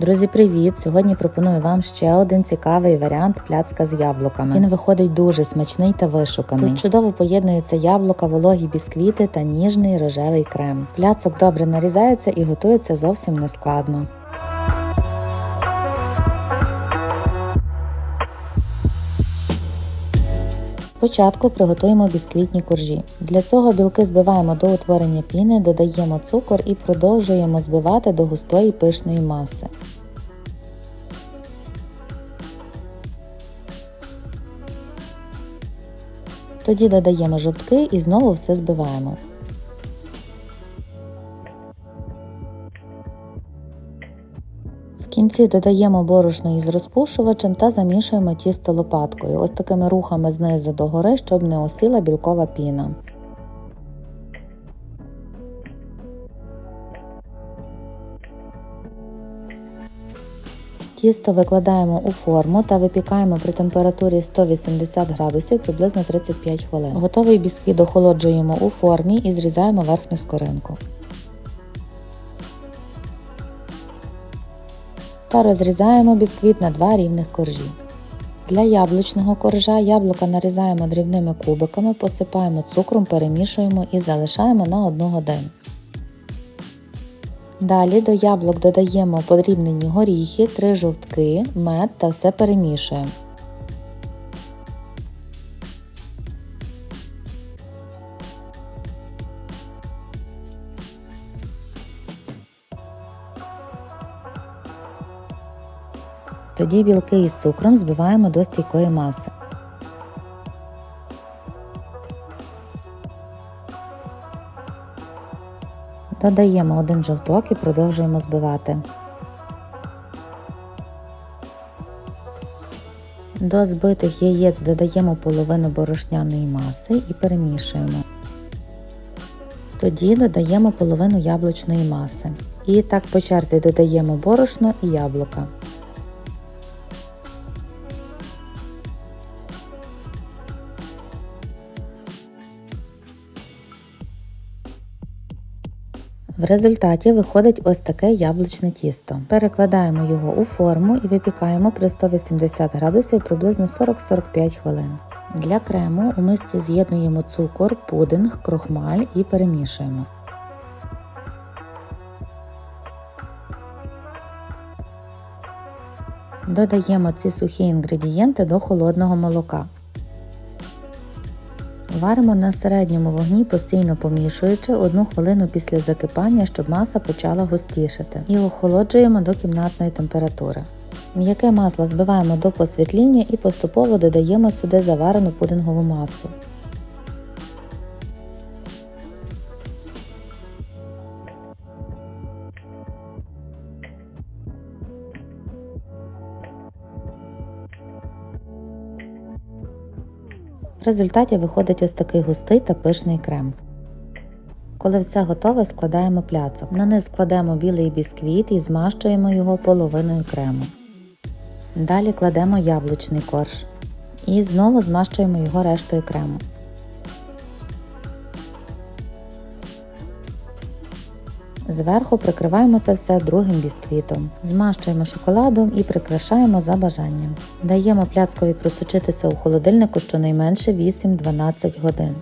Друзі, привіт! Сьогодні пропоную вам ще один цікавий варіант пляцка з яблуками. Він виходить дуже смачний та вишуканий. Тут чудово поєднуються яблука, вологі бісквіти та ніжний рожевий крем. Пляцок добре нарізається і готується зовсім нескладно. Спочатку приготуємо бісквітні коржі. Для цього білки збиваємо до утворення піни, додаємо цукор і продовжуємо збивати до густої пишної маси. Тоді додаємо жовтки і знову все збиваємо. Кінці додаємо борошно із розпушувачем та замішуємо тісто лопаткою, ось такими рухами знизу до гори, щоб не осіла білкова піна. Тісто викладаємо у форму та випікаємо при температурі 180 градусів приблизно 35 хвилин. Готовий бісквіт охолоджуємо у формі і зрізаємо верхню скоринку. Та розрізаємо бісквіт на два рівних коржі. Для яблучного коржа яблука нарізаємо дрібними кубиками, посипаємо цукром, перемішуємо і залишаємо на 1 годину. Далі до яблук додаємо подрібнені горіхи, 3 жовтки, мед та все перемішуємо. Тоді білки із цукром збиваємо до стійкої маси. Додаємо один жовток і продовжуємо збивати. До збитих яєць додаємо половину борошняної маси і перемішуємо. Тоді додаємо половину яблучної маси. І так по черзі додаємо борошно і яблука. В результаті виходить ось таке яблучне тісто. Перекладаємо його у форму і випікаємо при 180 градусів приблизно 40-45 хвилин. Для крему у мисці з'єднуємо цукор, пудинг, крохмаль і перемішуємо. Додаємо ці сухі інгредієнти до холодного молока. Варимо на середньому вогні, постійно помішуючи одну хвилину після закипання, щоб маса почала густішати, і охолоджуємо до кімнатної температури. М'яке масло збиваємо до посвітління і поступово додаємо сюди заварену пудингову масу. В результаті виходить ось такий густий та пишний крем. Коли все готове, складаємо пляцок. На низ складемо білий бісквіт і змащуємо його половиною крему. Далі кладемо яблучний корж. І знову змащуємо його рештою крему. Зверху прикриваємо це все другим бісквітом. Змащуємо шоколадом і прикрашаємо за бажанням. Даємо пляцкові просочитися у холодильнику щонайменше 8-12 годин.